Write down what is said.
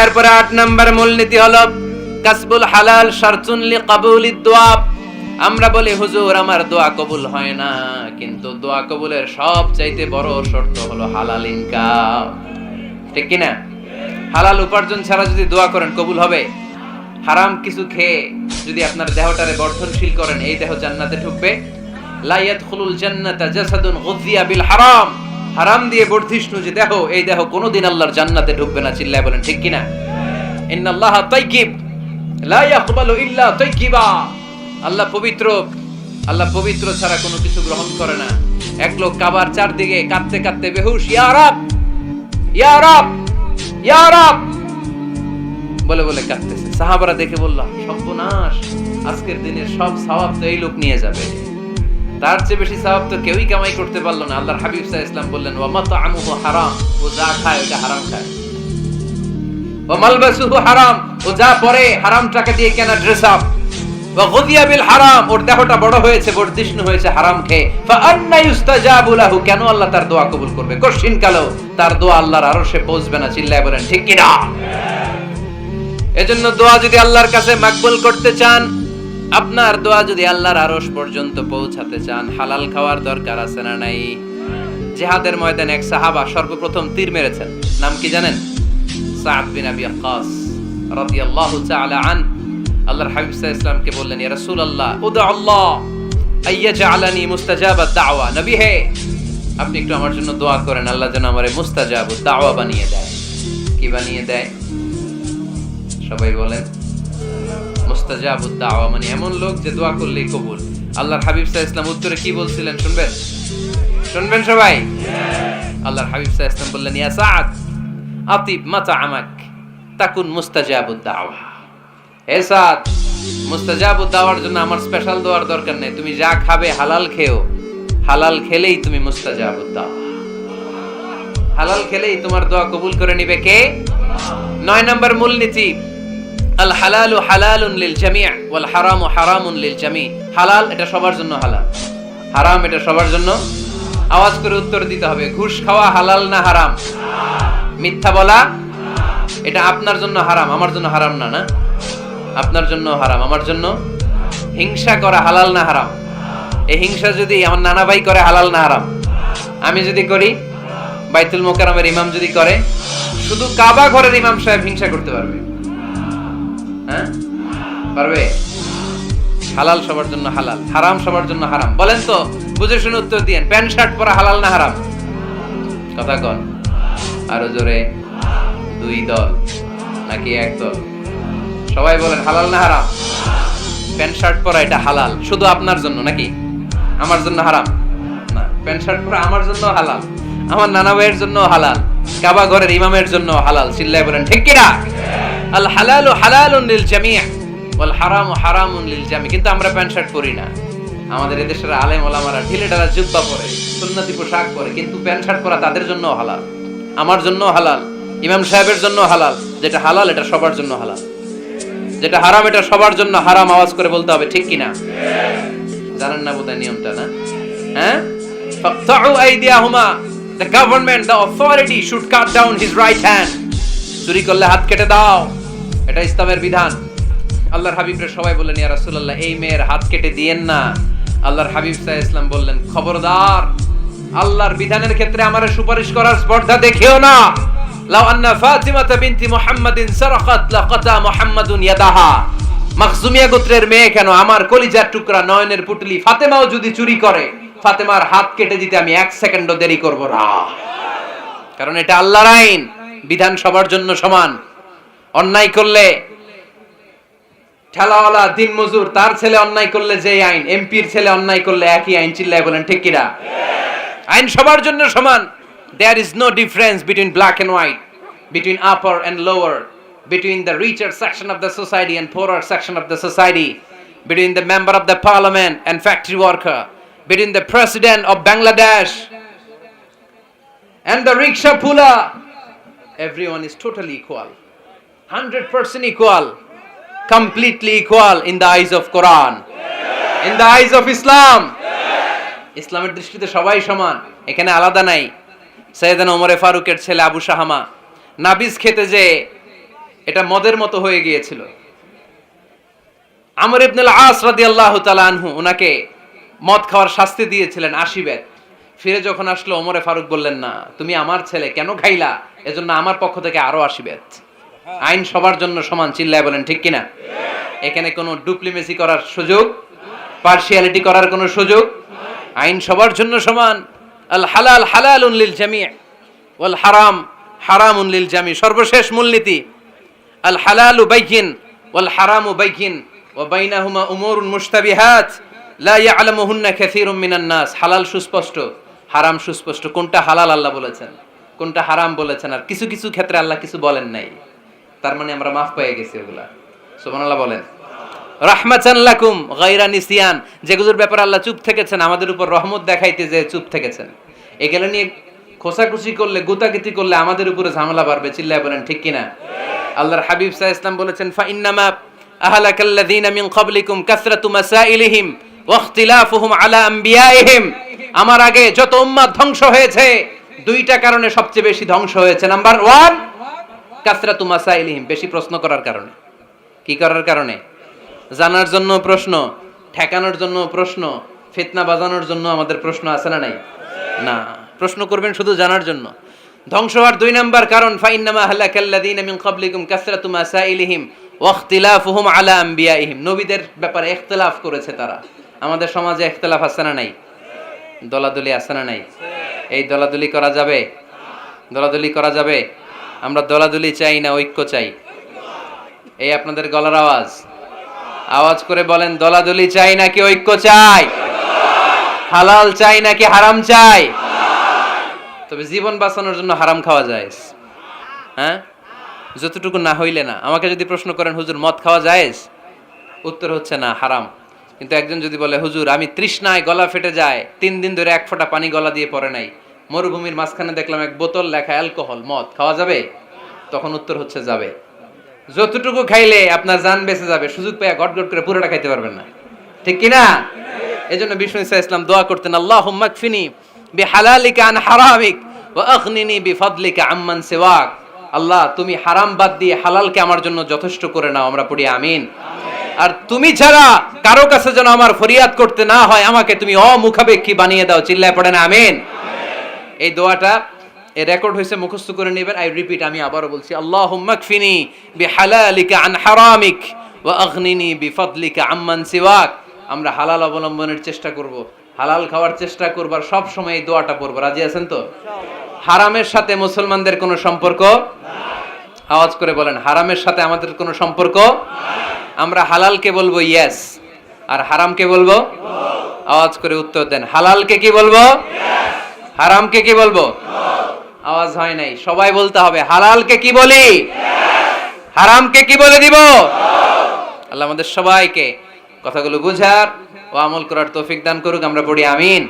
এরপরে আট নম্বর মূলনীতি হলো, কাসবুল হালাল শারতুন লি কাবুলিদ দোয়া। আমরা বলি, হুজুর, আমার দোয়া কবুল হয় না, কিন্তু দোয়া কবুলের সব চাইতে বড় শর্ত হলো হালাল ইনকাম। ঠিক কি না হালাল উপার্জন ছাড়া যদি দোয়া করেন, কবুল হবে? হারাম কিছু খেয়ে যদি আপনার দেহটারে বর্ধনশীল করেন, এই দেহ জান্নাতে ঢুকবে? লা ইয়াদখুলুল জান্নাতা জাসাদুন গুযিয়া বিল হারাম। হারাম দিয়ে বর্ধিষ্ণু যে দেহ এই দেহ কোনোদিন আল্লাহর জান্নাতে ঢুকবে না, চিল্লায় বলেন, ঠিক কি না ইন্নাল্লাহা তাইয়িব লা ইয়াকবালু ইল্লা তাইয়িবা আল্লাহ পবিত্র আল্লাহ পবিত্র ছাড়া কোনো কিছু গ্রহণ করে না। এক লোক কাবার চারদিকে কাঁদতে কাঁদতে বেহুশ, ইয়া রাব ইয়া রাব ইয়া রাব। বলে বলে কাঁদতেছে। সাহাবারা দেখে বললাম, সর্বনাশ, আজকের দিনের সব সওয়াব তো এই লোক নিয়ে যাবে। তার চেয়ে বেশি সওয়াব তো কেউই কামাই করতে পারল না। আল্লাহর হাবিব সাল্লাল্লাহু ইসলাম বললেন মাতআমুহু হারাম, ও যা খায় ওটা হারাম খায়। ওয়া মালবাসুহু হারাম, ও যা পরে হারাম টাকা দিয়ে কেনা ড্রেস আপ হারাম, ওর দেহটা বড় হয়েছে হয়েছে, হারাম খেয়ে। কেন আল্লাহ তার দোয়া কবুল করবে? কঠিন কালো, তার দোয়া আল্লাহর আরশে পৌঁছবে না, চিল্লায় বলেন, ঠিক কি না এজন্য দোয়া যদি আল্লাহর কাছে মাকবুল করতে চান আপনার দোয়া যদি আল্লাহর আরশ পর্যন্ত পৌঁছাতে চান, হালাল খাওয়ার দরকার আছে না নাই? জিহাদের ময়দানে এক সাহাবা সর্বপ্রথম তীর মেরেছেন। নাম কি জানেন? সাদ বিন আবি রাদিয়াল্লাহু তাআলা আন। আল্লাহর হাবিব সাল্লাল্লাহু বললেন, ইয়া রাসূলুল্লাহ উদা আল্লাহ আইয়াজআলানি মুস্তাজাবাত দাওয়া। নবী হে, আপনি একটু আমার জন্য দোয়া করেন, আল্লাহ যেন আমারে মুস্তাজাবুদ দাওয়া বানিয়ে দেয়। কি বানিয়ে দেয়? সবাই বলেন মুস্তাজাবুদ দাওয়া মানে এমন লোক যে দোয়া করলেই কবুল। আল্লাহর হাবিব সাল্লাল্লাহু ইসলাম উত্তরে কি বলছিলেন শুনবেন? শুনবেন সবাই? আল্লাহর হাবিব সাল্লাল্লাহু ইসলাম বললেন, ইয়া সাদ আতিব মাতা আমাক তাকুন মুস্তাজাবুদ দাওয়া। হে সাদ মুস্তাজাবুদ দাওয়ার জন্য আমার স্পেশাল দোয়ার দরকার নেই। তুমি যা খাবে হালাল খেও। হালাল খেলেই তুমি মুস্তাজাবুদ দাওয়া হালাল খেলেই তোমার দোয়া কবুল করে নিবে কে? নয় নম্বর মূলনীতি। আল হালালু হালালুন লিল জামি' ওয়াল হারামু হারামুন লিল জামি' হালাল এটা সবার জন্য হালাল। হারাম এটা সবার জন্য। আওয়াজ করে উত্তর দিতে হবে, ঘুষ খাওয়া হালাল না হারাম? মিথ্যা বলা? এটা আপনার জন্য হারাম, আমার জন্য হারাম না না? আপনার জন্য হারাম, আমার জন্য? হিংসা করা হালাল না হারাম? এই হিংসা যদি আমার নানা ভাই করে, হালাল না হারাম? আমি যদি করি, বাইতুল মোকারমের ইমাম যদি করে, শুধু কাবা ঘরের ইমাম সাহেব হিংসা করতে পারবে। হ্যাঁ? পারবে? হালাল সবার জন্য হালাল, হারাম সবার জন্য হারাম। বলেন তো, বুঝে শুনে উত্তর দিয়েন, প্যান্ট, শার্ট পরা হালাল না হারাম? কথা কন। আরও জোরে, দুই দল নাকি এক দল? সবাই বলেন, হালাল না হারাম? প্যান্ট, শার্ট পরা এটা হালাল, শুধু আপনার জন্য নাকি? আমার জন্য হারাম? না, প্যান্ট, শার্ট পরা আমার জন্য হালাল, আমার নানা ভাইয়ের জন্য হালাল, কাবা ঘরের ইমামের জন্য হালাল চিল্লাই বলেন, ঠিক কিনা? জামি' ওয়াল হারামু হারামুন লিল জামি' কিন্তু আমরা প্যান্ট শার্ট পরি না। আমাদের এদেশের আলেম ওলামারা ঢিলে ঢালা জুব্বা পরে, সুন্নতি পোশাক পরে, কিন্তু প্যান্ট শার্ট পরা তাদের জন্য হালাল। আমার জন্য হালাল। ইমাম সাহেবের জন্য হালাল। যেটা হালাল, এটা সবার জন্য হালাল। যেটা হারাম, এটা সবার জন্য হারাম। আওয়াজ করে বলতে হবে, ঠিক কিনা? জানেন না বোধহয় নিয়মটা না? হ্যাঁ? ফাকতাউ আইদিয়াহুমা। The government the authority should cut down his right hand চুরি করলে হাত কেটে দাও। এটা ইসলামের বিধান। আল্লাহর হাবিবরে সবাই বললেন, ইয়া রাসূলুল্লাহ, এই মেয়ের হাত কেটে দিয়েন না। আল্লাহর হাবিব সাল্লাল্লাহু ইসলাম বললেন, খবরদার, আল্লাহর বিধানের ক্ষেত্রে আমারে সুপারিশ করার স্পর্ধা দেখিও না। লাউ আন্না ফাতিমাতা বিনতি মুহাম্মাদিন সারাকাত, লাকাতা মুহাম্মাদুন ইয়াদাহা। মাখজুমিয়া গোত্রের মেয়ে কেন? আমার কলিজার টুকরা নয়নের পুটলি ফাতেমাও যদি চুরি করে, ফাতেমার হাত কেটে দিতে আমি এক সেকেন্ডও দেরি করব না। কারণ এটা আল্লাহর আইন। বিধান সবার জন্য সমান। অন্যায় করলে ঠেলাওয়ালা দিন মজুর তার ছেলে অন্যায় করলে যে আইন এমপির ছেলে অন্যায় করলে একই আইন চিল্লায় বলেন ঠিক কিনা আইন সবার জন্য সমান there is no difference between black and white between upper and lower between the richer section of the society and poorer section of the society, between the member of the parliament and factory worker, between the president of Bangladesh and the rickshaw puller. Everyone is totally equal. 100% equal. Completely equal in the eyes of Quran. In the eyes of Islam. ইসলামের দৃষ্টিতে সবাই সমান, এখানে আলাদা নাই সৈয়দান ওমরে ফারুকের ছেলে আবু শাহামা, নাবিজ খেতে যে এটা মদের মতো হয়ে গিয়েছিল আমর ইবনুল আস রাদিয়াল্লাহু তাআলা আনহু ওনাকে মদ খাওয়ার শাস্তি দিয়েছিলেন আশি ফিরে যখন আসলো ওমরে ফারুক বললেন, না, তুমি আমার ছেলে, কেন খাইলা এজন্য আমার পক্ষ থেকে আরও আশি আইন সবার জন্য সমান, চিল্লায় বলেন, ঠিক কিনা? এখানে কোনো ডুপ্লিমেসি করার সুযোগ পার্সিয়ালিটি করার কোনো সুযোগ, আইন সবার জন্য সমান। আল হালাল হালালুন লিল জামি' ওয়াল হারাম হারামুন লিল জামি, সর্বশেষ মূলনীতি। আল হালালু বাইকিন ওয়াল হারামু বাইকিন ওয়া বাইনাহুমা উমুরুন মুশতাবিহাত, লা ইয়ালামুহুন্না কাসীরুম মিনান নাস। হালাল সুস্পষ্ট, হারাম সুস্পষ্ট, কোনটা হালাল আল্লাহ বলেছেন? কোনটা হারাম বলেছেন? আর কিছু কিছু ক্ষেত্রে আল্লাহ কিছু বলেন নাই। তার মানে আমরা মাফ পেয়ে গেছি ওগুলা। সুবহানাল্লাহ বলেন। রাহমাতান লাকুম, গায়রা নিসিয়ান। যেগুলোর ব্যাপারে আল্লাহ চুপ থেকেছেন, আমাদের উপর রহমত দেখাইতে যে চুপ থেকেছেন। এগুলো নিয়ে খোসাখুসি করলে, গুতাগুতি করলে আমাদের উপরে ঝামেলা বাড়বে, চিল্লায় বলেন, ঠিক কিনা? আল্লাহর হাবিব সাহ ইসলাম বলেছেন ফা ইন্নামা আহলাকাল্লাযীনা মিন ক্বাবলিকুম কাসরাতু মাসাইলিহিম ওয়া ইখতিলাফুহুম আলা আম্বিয়াইহিম। আমার আগে যত উম্মাত ধ্বংস হয়েছে, দুইটা কারণে সবচেয়ে বেশি ধ্বংস হয়েছে। নাম্বার ওয়ান কাসরাতু মাসাইলিহিম, বেশি প্রশ্ন করার কারণে। কি করার কারণে? জানার জন্য প্রশ্ন, ঠেকানোর জন্য প্রশ্ন, ফিতনা বাজানোর জন্য আমাদের প্রশ্ন আছে না নাই? না। প্রশ্ন করবেন শুধু জানার জন্য। ধ্বংস হওয়ার দুই নাম্বার কারণ, ফাইন্নামা হালাকাল্লাযীনা মিন ক্বাবলিকুম কাসরাতু মাসাইলিহিম ওয়া ইখতিলাফুহুম আলা আম্বিয়াইহিম। নবীদের ব্যাপারে ইখতিলাফ করেছে তারা। আমাদের সমাজে ইখতিলাফ আছে না নাই? দলাদলি আছে না নাই? এই দলাদলি করা যাবে? দলাদলি করা যাবে? আমরা দলাদলি চাই না, ঐক্য চাই। এই আপনাদের গলার আওয়াজ। আওয়াজ করে বলেন, দলাদলি চাই নাকি ঐক্য চাই? হালাল চাই নাকি হারাম চাই? তবে জীবন বাঁচানোর জন্য হারাম খাওয়া যায়। হ্যাঁ? যতটুকু না হইলে না। আমাকে যদি প্রশ্ন করেন, হুজুর, মদ খাওয়া যায়? উত্তর হচ্ছে না, হারাম। কিন্তু একজন যদি বলে, হুজুর, আমি তৃষ্ণায় গলা ফেটে যায়, তিন দিন ধরে এক ফোঁটা পানি গলা দিয়ে পড়ে নাই। মরুভূমির মাঝখানে দেখলাম এক বোতল লেখা অ্যালকোহল, মদ। খাওয়া যাবে? তখন উত্তর হচ্ছে যাবে। যতটুকু খাইলে আপনার জান বেঁচে যাবে, সুযোগ পেয়ে গট গট করে পুরোটা খাইতে পারবেন না। ঠিক কি না এই জন্য বিষ্ণু ইসা ইসলাম দোয়া করতেন আল্লাহ মাকফিনি বি হালালিকা আন হারামিক বি আম্মান সিওয়াক। আল্লাহ, তুমি হারাম বাদ দিয়ে হালালকে আমার জন্য যথেষ্ট করে নাও, আমরা পড়ি আমিন। আর তুমি ছাড়া কারও কাছে যেন আমার ফরিয়াদ করতে না হয়, আমাকে তুমি অমুখাপেক্ষী বানিয়ে দাও, চিল্লায় পড়ে না, আমিন। এই দোয়াটা এই রেকর্ড হয়েছে, মুখস্থ করে নেবেন। আই রিপিট আমি আবারও বলছি আল্লাহ মাকফিনি বি হালালিকা আন হারামিক ওয়া আগনিনি বি আম্মান সিওয়াক। আমরা হালাল অবলম্বনের চেষ্টা করব, হালাল খাওয়ার চেষ্টা করবার সব সময় এই দোয়াটা পড়ব। রাজি আছেন তো? হারামের সাথে মুসলমানদের কোনো সম্পর্ক? আওয়াজ করে বলেন, হারামের সাথে আমাদের কোনো সম্পর্ক? আমরা হালালকে বলব ইয়েস আর হারামকে বলব? আওয়াজ করে উত্তর দেন, হালালকে কি বলব? হারামকে কি বলব? আওয়াজ হয় নাই। সবাই বলতে হবে, হালালকে কি বলি? হারামকে কি বলে দিব? আল্লাহ আমাদের সবাইকে কথাগুলো বুঝার ও আমল করার তৌফিক দান করুক, আমরা পড়ি আমিন।